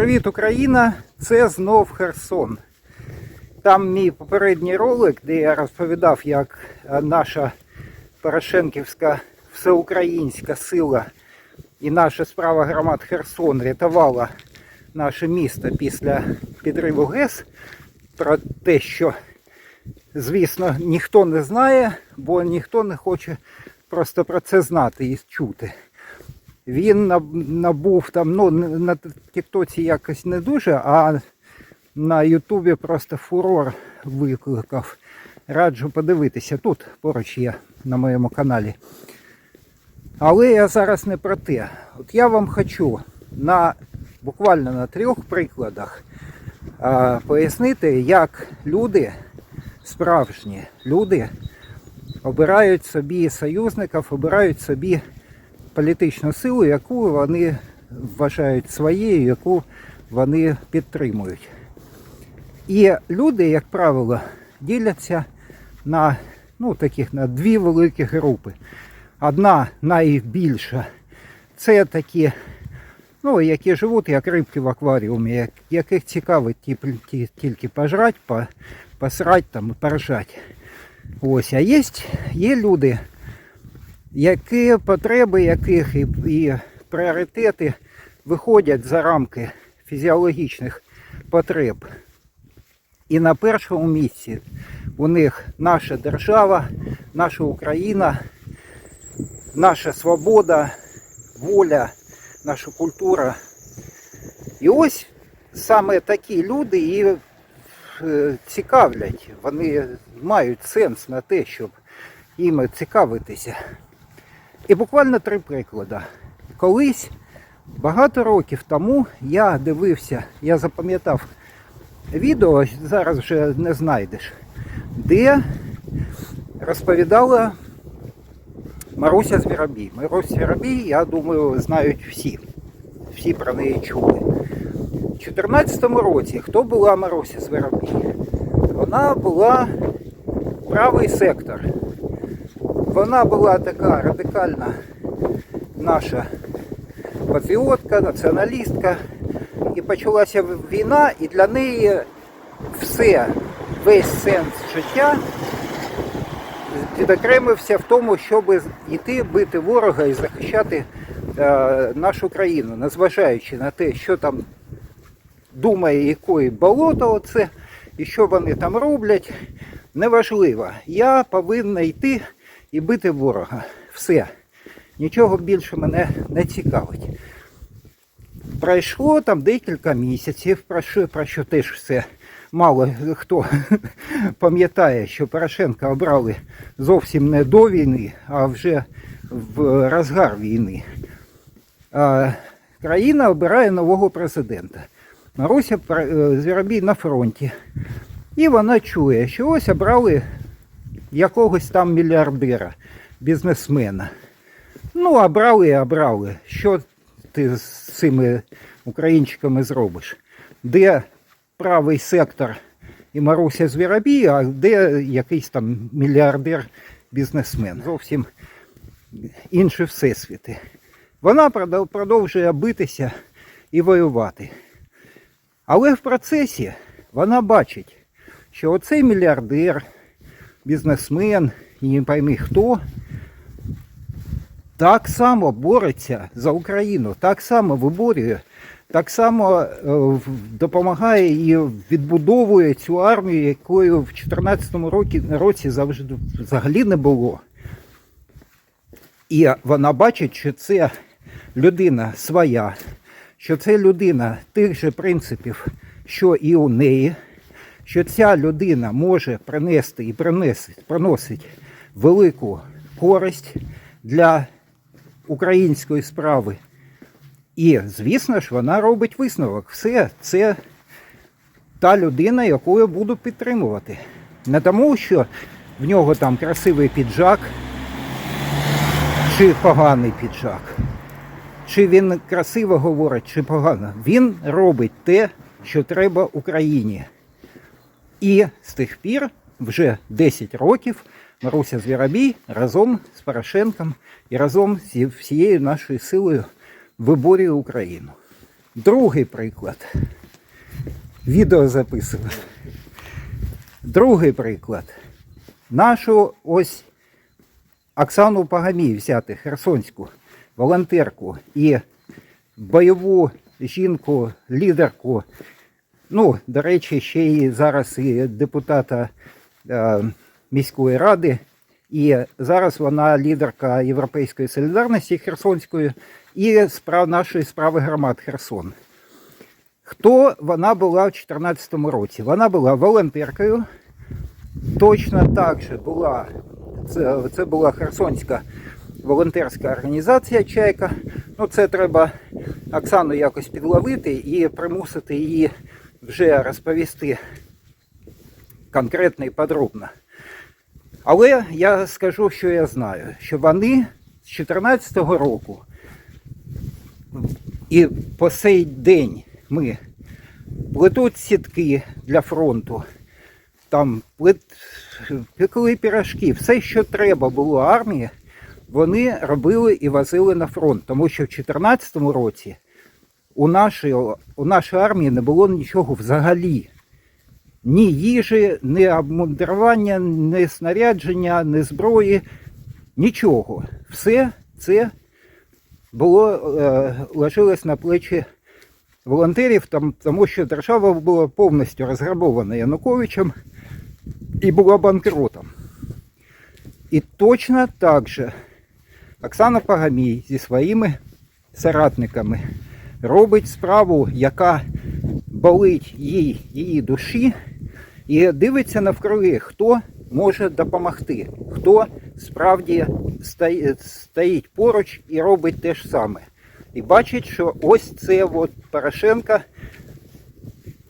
Привіт, Україна! Це знов Херсон. Там мій попередній ролик, де я розповідав, як е, наша Порошенківська всеукраїнська сила і наша справа громад Херсон рятувала наше місто після підриву ГЕС. Про те, що, звісно, ніхто не знає, бо ніхто не хоче просто про це знати і чути. Він набув там, ну на Тіктоці якось не дуже, а на Ютубі просто фурор викликав. Раджу подивитися. Тут поруч є на моєму каналі. Але я зараз не про те. От я вам хочу на буквально на трьох прикладах а, пояснити, як люди, справжні люди, обирають собі союзників, обирають собі політичну силу, яку вони вважають своєю, яку вони підтримують. І люди, як правило, діляться на, ну, таких, на дві великі групи. Одна найбільша це такі, ну, які живуть як рибки в акваріумі, яких цікавить ті- ті- тільки пожрать, по- посрать там і поржать. Ось, а є, є люди, які потреби яких і, і пріоритети виходять за рамки фізіологічних потреб. І на першому місці у них наша держава, наша Україна, наша свобода, воля, наша культура. І ось саме такі люди і е, цікавлять, вони мають сенс на те, щоб їм цікавитися. І буквально три приклади. Колись, багато років тому, я дивився, я запам'ятав відео, зараз вже не знайдеш, де розповідала Маруся Звіробій. Маруся Звіробій, я думаю, знають всі. Всі про неї чули. У 2014 році хто була Маруся Звіробій? Вона була правий сектор. Вона була така радикальна наша патріотка, націоналістка. І почалася війна, і для неї все, весь сенс життя відокремився в тому, щоб йти бити ворога і захищати е, нашу країну, незважаючи на те, що там думає, якої болото оце, і що вони там роблять. Неважливо. Я повинна йти і бити ворога. Все. Нічого більше мене не цікавить. Пройшло там декілька місяців, про що, про що теж все мало хто пам'ятає, що Порошенка обрали зовсім не до війни, а вже в розгар війни. А, країна обирає нового президента. Маруся е, Звіробій на фронті. І вона чує, що ось обрали якогось там мільярдера, бізнесмена. Ну, обрали і обрали. Що ти з цими українчиками зробиш? Де правий сектор і Маруся Звіробій, а де якийсь там мільярдер бізнесмен? Зовсім інші всесвіти. Вона продовжує битися і воювати. Але в процесі вона бачить, що оцей мільярдер, бізнесмен, і не пойми хто, так само бореться за Україну, так само виборює, так само е, допомагає і відбудовує цю армію, якої в 2014 році, році завжди взагалі не було. І вона бачить, що це людина своя, що це людина тих же принципів, що і у неї, що ця людина може принести і приносить, приносить велику користь для української справи. І, звісно ж, вона робить висновок. Все, це та людина, яку я буду підтримувати. Не тому, що в нього там красивий піджак, чи поганий піджак, чи він красиво говорить, чи погано. Він робить те, що треба Україні. І з тих пір, вже 10 років, Маруся Звіробій разом з Порошенком і разом зі всією нашою силою виборює Україну. Другий приклад. Відео записую. Другий приклад. Нашу ось Оксану Пагамій взяти, херсонську волонтерку і бойову жінку, лідерку. Ну, до речі, ще й зараз і депутата е, міської ради. І зараз вона лідерка Європейської солідарності Херсонської і справ нашої справи громад Херсон. Хто вона була в 2014 році? Вона була волонтеркою. Точно так же була. Це, це була Херсонська волонтерська організація Чайка. Ну, це треба Оксану якось підловити і примусити її вже розповісти конкретно і подробно. Але я скажу, що я знаю, що вони з 2014 року і по сей день ми плетуть сітки для фронту, там пекли пірашки, все, що треба було армії, вони робили і возили на фронт. Тому що в 2014 році у нашої, у нашої армії не було нічого взагалі. Ні їжі, ні обмундирування, ні снарядження, ні зброї, нічого. Все це було, е, ложилось на плечі волонтерів, тому що держава була повністю розграбована Януковичем і була банкротом. І точно так же Оксана Пагамій зі своїми соратниками робить справу, яка болить їй, її душі, і дивиться навкруги, хто може допомогти, хто справді стоїть поруч і робить те ж саме. І бачить, що ось це от Порошенко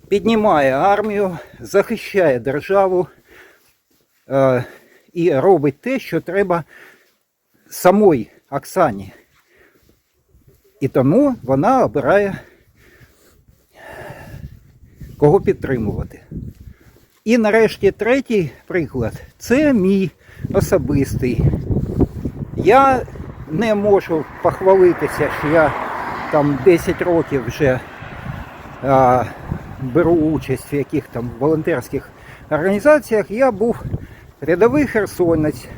піднімає армію, захищає державу е, і робить те, що треба самой Оксані. І тому вона обирає кого підтримувати. І нарешті третій приклад це мій особистий. Я не можу похвалитися, що я там 10 років вже а, беру участь в яких там волонтерських організаціях. Я був рядовий херсонець,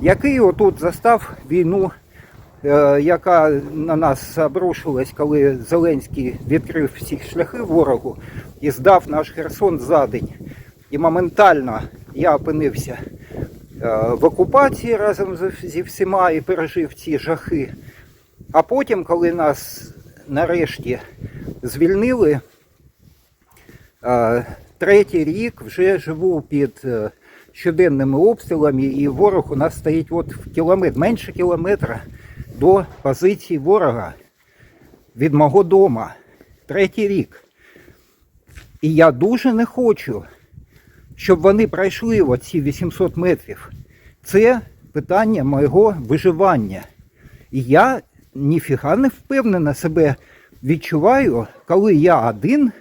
який отут застав війну, яка на нас обрушилась, коли Зеленський відкрив всі шляхи ворогу і здав наш Херсон за день. І моментально я опинився е, в окупації разом зі всіма і пережив ці жахи. А потім, коли нас нарешті звільнили, е, третій рік вже живу під е, щоденними обстрілами, і ворог у нас стоїть от в кілометр, менше кілометра до позиції ворога від мого дома. Третій рік. І я дуже не хочу, щоб вони пройшли оці 800 метрів. Це питання моєго виживання. І я ніфіга не впевнено себе відчуваю, коли я один,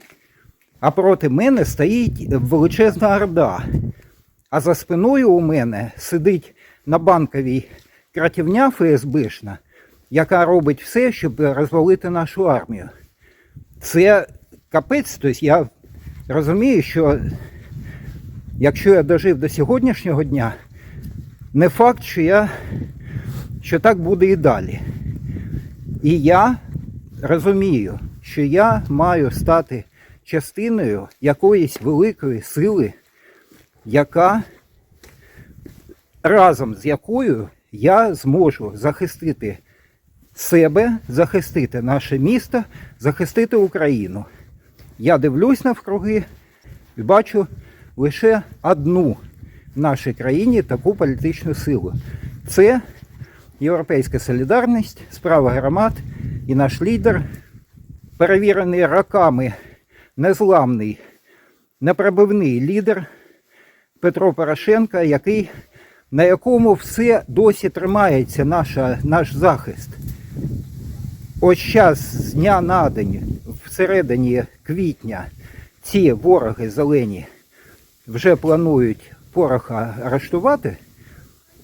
а проти мене стоїть величезна орда. А за спиною у мене сидить на банковій кратівня ФСБшна, яка робить все, щоб розвалити нашу армію. Це капець, тобто я розумію, що якщо я дожив до сьогоднішнього дня, не факт, що, я, що так буде і далі. І я розумію, що я маю стати частиною якоїсь великої сили, яка разом з якою я зможу захистити себе, захистити наше місто, захистити Україну. Я дивлюсь навкруги і бачу лише одну в нашій країні таку політичну силу. Це Європейська солідарність, справа громад і наш лідер, перевірений роками, незламний, непробивний лідер Петро Порошенко, який, на якому все досі тримається наша, наш захист. Ось зараз з дня на день, всередині квітня, ці вороги зелені вже планують пороха арештувати.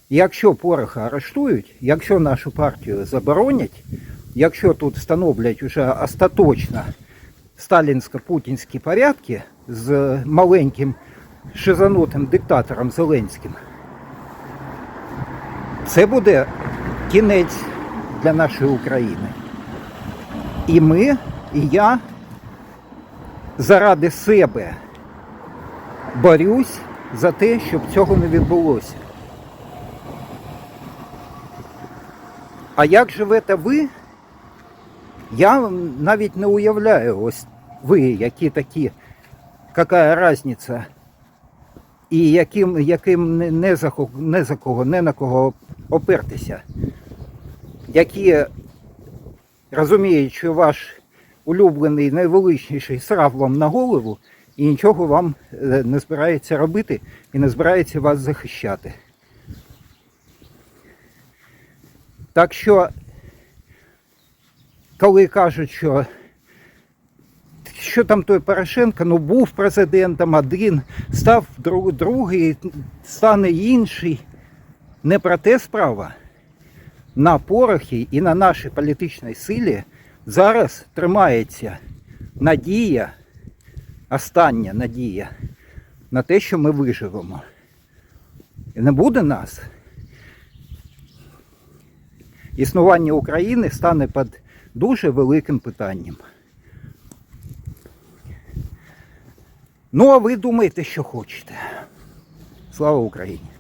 Якщо пороха арештують, якщо нашу партію заборонять, якщо тут встановлять уже остаточно сталінсько-путінські порядки з маленьким шизанутим диктатором Зеленським, це буде кінець для нашої України. І ми, і я заради себе борюсь за те, щоб цього не відбулося. А як живете ви? Я навіть не уявляю, ось ви, які такі, яка різниця, і яким, яким не, за, не за кого, не на кого опертися. Які розуміють, що ваш улюблений найвеличніший срав вам на голову і нічого вам е, не збирається робити і не збирається вас захищати. Так що, коли кажуть, що що там той Порошенко, ну був президентом один, став друг- другий, стане інший. Не про те справа. На порохі і на нашій політичній силі зараз тримається надія, остання надія на те, що ми виживемо. І не буде нас. Існування України стане під дуже великим питанням. Ну, а ви думаєте, що хочете. Слава Україні!